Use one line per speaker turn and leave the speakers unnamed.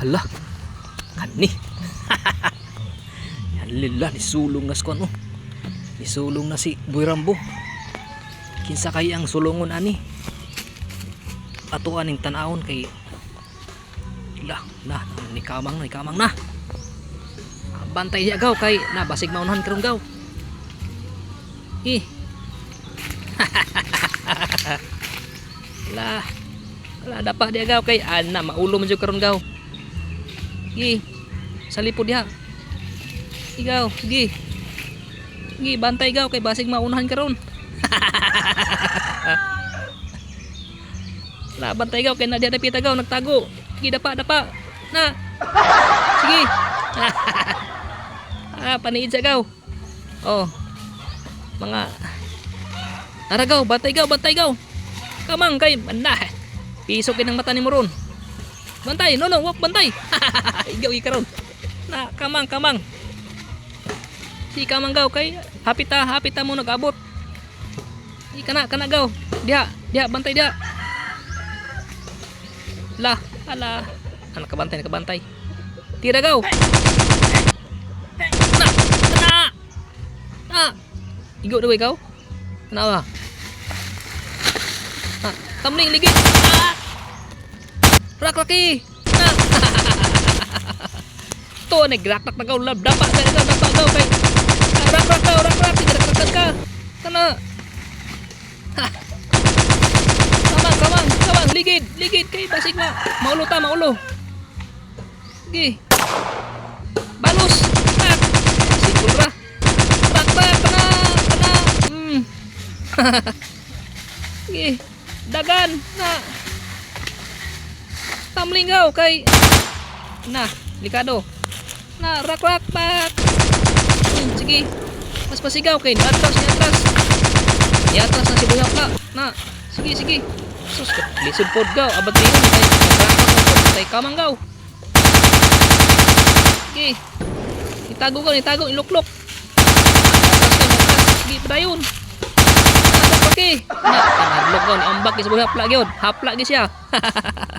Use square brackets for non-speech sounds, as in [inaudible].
Hala. Kani. [laughs] Halila, nisulong na sko ano. Nisulong na si Boy Rambo. Kinsa kay ang sulungon ani? Ato aning tanawon kay La, na, ni kamang na, ni kamang na. Bantay niya gaw kay na basig maunahan karong gaw. Eh. La. [laughs] Wala dapat dia gaw kay ana maulo man jud karon gaw. Gi. Sa lipod diha. Igaw, gi. Gi bantay gaw kay basig maunahan karon. La [laughs] bantay gaw kay na dia dapita gaw nagtago. Gi dapa dapa. Na. Sige. [laughs] ah, paniid sa gaw. Oh. Mga Aragaw, bantay gaw, bantay gaw. Kamang kay manda. Piso kinang mata ni Moron. Bantay, no no, wak bantay. [laughs] Igaw ikaron. Na kamang kamang. Si kamang gaw kay hapita hapita mo nag-abot. Di kana kana gaw. Diha, diha bantay diha. La, ala. Ano kabantay, nakabantay. Tira gaw. Na, na. Na. Igo daw ikaw. Kenapa? Ah, tamling lagi. Ah. Rak laki. [laughs] Ah. to nagrak nak kau lab dapat ka dapat dapat kau kay. Ah, Rak rak kau rak rak tidak rak ka. Kana. Ha. Kamang kamang kamang ligid ligid kay basig na. Maulo ta maulo. Gi. Balos. Ah. Siguro ra. Rak rak kana kana. Hmm. [laughs] Sige, dagan na. Tamlingaw kay na, likado. Na, rak rak pak. Hmm, sige. Mas pasigaw kay ni atras ni atras. Ni atras na si Buyang ka. Na, sige sige. Sus, lisod pod gaw. Abag kayo kay rak rak kay kamang gaw. Sige. Itago ka, itago, iluklok. Atras ka, atras. Sige, padayon. Ada pake. Na, kanadlok gaw ni ambak sa buhay hapla gyud. Hapla gi siya. [laughs]